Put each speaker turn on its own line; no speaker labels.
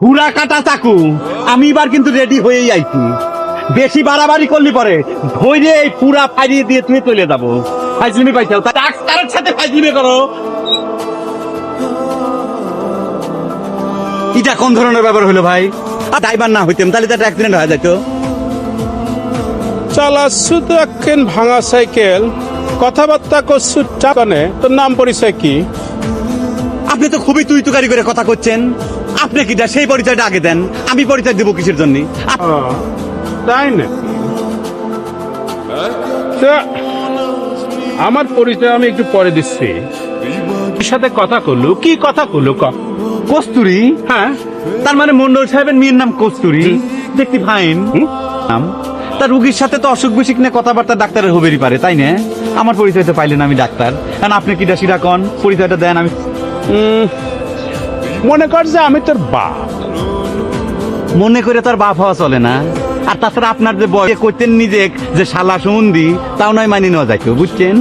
হুরা কাটা চাকু। আমি এবার কিন্তু রেডি হয়েই আইছি। বেশি বাড়াবাড়ি করলি পরে ধৈর্য এই পুরা ফাইরিয়ে দিয়ে তুমি চলে যাব। ফাইজলিমি পাইছাও তা ডাক্তারের সাথে ফাইজলিমি করো? এটা কোন ধরনের ব্যাপার হলো ভাই? ড্রাইভার না হইতাম তাহলে তো একটা অ্যাক্সিডেন্ট হয়ে যেত
চালাচ্ছু তো একখান ভাঙা সাইকেল কথাবার্তা করছু টাকানে তোর নাম পরিচয় কি?
আপনি তো খুবই তুই তুকারি করে কথা করছেন। আপনি কিটা সেই পরিচয়টা আগে দেন। আমি পরিচয় দেবো কিসের জন্য?
তাই না? আমার পরিচয় আমি একটু পরে দিচ্ছি। সাথে কথা করলু কি কথা করলু ক
কস্তুরি?
হ্যাঁ?
তার মানে মন্ডল সাহেবের মেয়ের নাম কস্তুরি। দেখতে ফাইন? নাম। তার রুগীর সাথে তো অসুখ বিসুখ নিয়ে কথাবার্তা ডাক্তারের হবেরই পারে তাই না? আমার পরিচয় তো পাইলেন আমি ডাক্তার। কারণ আপনি কিটা সিরা কন? পরিচয়টা দেন আমি
মনে কর যে আমি তোর বাপ।
মনে করে তার বাপ হওয়া চলে না। আর তাছাড়া আপনার যে বয়ে করতেন নিজে যে শালা সুন্দি তাও নয় মানি নেওয়া যাইতো বুঝছেন?